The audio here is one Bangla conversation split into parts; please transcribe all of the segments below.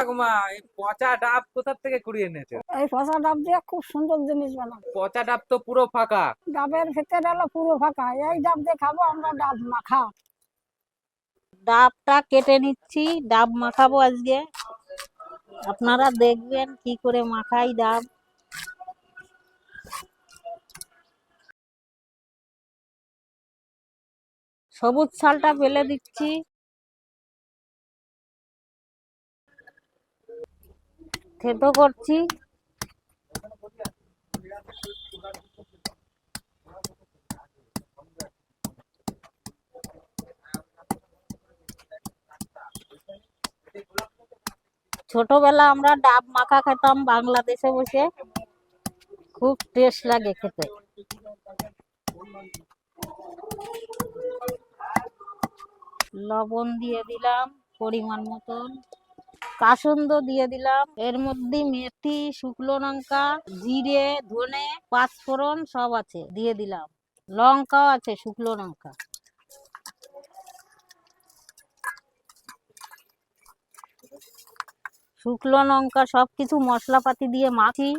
ঠাকুমা এই পচা ডাব কোথা থেকে কুড়িয়ে এনেছে? এই পচা ডাব দিয়ে খুব সুন্দর জিনিস বানাবো। পচা ডাব তো পুরো ফাঁকা। ডাবের ভিতরে হলো পুরো ফাঁকা। এই ডাব দিয়ে খাব আমরা ডাব মাখা ডাবটা কেটে নিচ্ছি ডাব মাখাবো আজকে। আপনারা দেখবেন কি করে মাখাই ডাব। সবুজ ছালটা ফেলে দিচ্ছি। থেতো করছি। ছোটবেলা আমরা ডাব মাখা খেতাম বাংলাদেশে বসে। খুব টেস্ট লাগে খেতে। লবণ দিয়ে দিলাম পরিমাণ মতন। কাসুন্দ দিয়ে দিলাম। এর মধ্যে মেথি, শুকনো লঙ্কা, জিরে, ধনে, পাঁচফোড়ন সব আছে, দিয়ে দিলাম। লঙ্কাও আছে, শুকনো লঙ্কা। শুকনো লঙ্কা সব কিছু মশলাপাতি দিয়ে মাখি।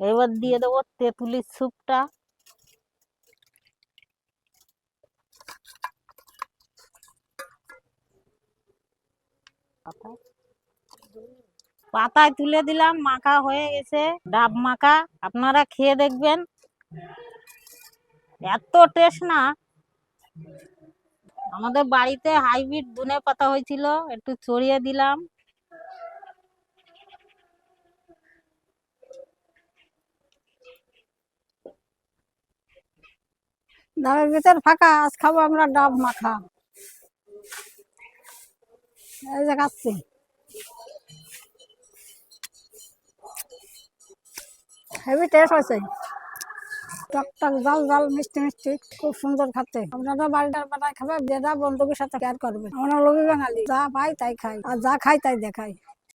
এবার দিয়ে দেবো তেঁতুলির স্যুপটা। পাতায় তুলে দিলাম, মাখা হয়ে গেছে, ডাব মাখা। আপনারা খেয়ে দেখবেন। এত টেস্ট না। আমাদের বাড়িতে হাইব্রিড ধনে পাতা হয়েছিল, একটু ছড়িয়ে দিলাম। ডাবের ভিতর ফাঁকা, আজ খাব আমরা ডাব মাখা। খাচ্ছি। হেভি টেস্ট হয়েছে টকটক জল জাল, মিষ্টি মিষ্টি, খুব সুন্দর খেতে। আপনারা বাড়িটার বানায় খাবে যেটা বন্ধুকের সাথে কেয়ার করবে। আমরা লোভী বাঙালি, যা পাই তাই খাই, আর যা খাই তাই দেখাই।